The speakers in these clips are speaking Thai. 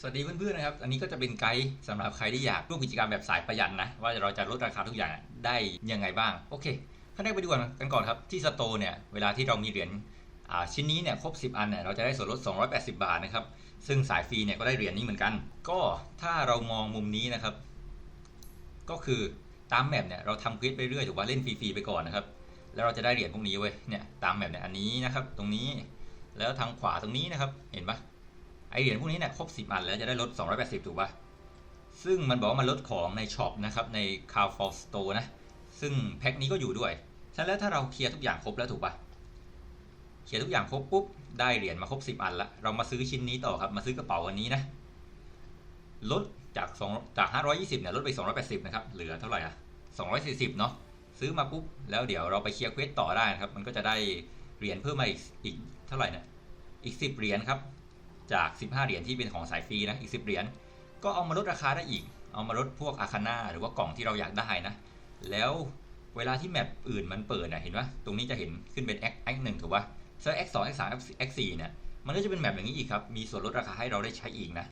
สวัสดีเพื่อนๆนะครับ อันนี้ก็จะเป็นไกด์สำหรับใครที่อยากร่วมกิจกรรมแบบสายประหยัดนะ ว่าเราจะลดราคาทุกอย่างได้ยังไงบ้าง โอเคขั้นแรกไปดูกันก่อนครับที่สโตเนี่ยเวลาที่เรามีเหรียญชิ้นนี้เนี่ยครบ 10 อันเนี่ยเราจะได้ส่วนลด 280 บาทนะครับซึ่งสายฟรีเนี่ยก็ได้เหรียญนี้เหมือนกัน ก็ถ้าเรามองมุมนี้นะครับ ก็คือตามแมปเนี่ยเราทำควิสไปเรื่อยถูกป่ะเล่นฟรีๆไปก่อนนะครับแล้วเราจะได้เหรียญพวกนี้เว้ยเนี่ยตามแมปเนี่ยอันนี้นะครับตรงนี้แล้วทางขวาตรงนี้นะครับเห็นปะ ไอเหรียญพวกนี้เนี่ยครบ 10 อันแล้วจะได้ลด 280 ถูกป่ะซึ่งมันบอกว่ามันลดของในช็อปนะครับใน c a r f o r Store นะ ซึ่งแพ็คนี้ก็อยู่ด้วย ฉะนั้นแล้วถ้าเราเคลียร์ทุกอย่างครบแล้วถูกป่ะเคลียร์ทุกอย่างครบปุ๊บได้เหรียญมาครบ 10 อันละ เรามาซื้อชิ้นนี้ต่อครับ มาซื้อกระเป๋าอันนี้นะ ลดจาก2จาก 520 เนี่ยลดไป 280 นะครับ เหลือเท่าไหร่อะ 240 เนาะ ซื้อมาปุ๊บ แล้วเดี๋ยวเราไปเคลียร์เควสต่อได้นะครับ มันก็จะได้เหรียญเพิ่มมาอีกอีกเท่าไหร่นะอีก 10 เหรียญครับ จาก 15 เหรียญที่เป็นของสายฟรีนะอีก 10 เหรียญก็เอามาลดราคาได้อีก เอามาลดพวกอาคาน่าหรือว่ากล่องที่เราอยากได้นะ แล้วเวลาที่แมปอื่นมันเปิดนะเห็นปะตรงนี้จะเห็นขึ้นเป็น x x 1ถูกปะเซอร์ x 2 x 3 x 4เนี่ยมันก็จะเป็นแมปอย่างนี้อีกครับ มีส่วนลดราคาให้เราได้ใช้อีกนะ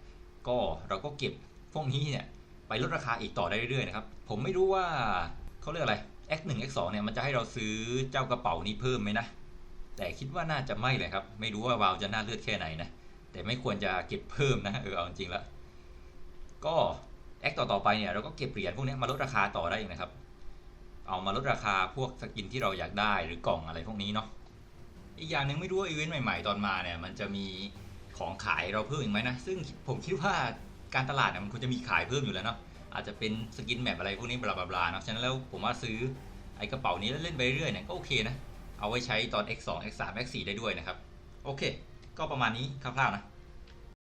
ก็เราก็เก็บพวกนี้เนี่ยไปลดราคาอีกต่อได้เรื่อยๆนะครับ ผมไม่รู้ว่าเขาเรียกอะไร x 1 x 2เนี่ยมันจะให้เราซื้อเจ้ากระเป๋านี้เพิ่มไหมนะ แต่คิดว่าน่าจะไม่เลยครับ ไม่รู้ว่าวาวจะน่าเลือดแค่ไหนนะ แต่ไม่ควรจะเก็บเพิ่มนะเออเอาจริงแล้วก็แอคต่อต่อไปเนี่ยเราก็เก็บเหรียญพวกนี้มาลดราคาต่อได้อีกนะครับ เอามาลดราคาพวกสกินที่เราอยากได้หรือกล่องอะไรพวกนี้เนาะอีกอย่างหนึ่งไม่รู้ว่าอีเวนต์ใหม่ๆตอนมาเนี่ยมันจะมีของขายเราเพิ่มอีกไหมนะซึ่งผมคิดว่าการตลาดเนี่ยมันควรจะมีขายเพิ่มอยู่แล้วเนาะอาจจะเป็นสกินแมปอะไรพวกนี้บลาบลาๆเนาะฉะนั้นแล้วผมว่าซื้อไอ้กระเป๋านี้แล้วเล่นไปเรื่อยเนี่ยก็โอเคนะเอาไว้ใช้ตอน X2 X3 X4 ได้ด้วยนะครับโอเค ก็ประมาณนี้คร่าวๆนะ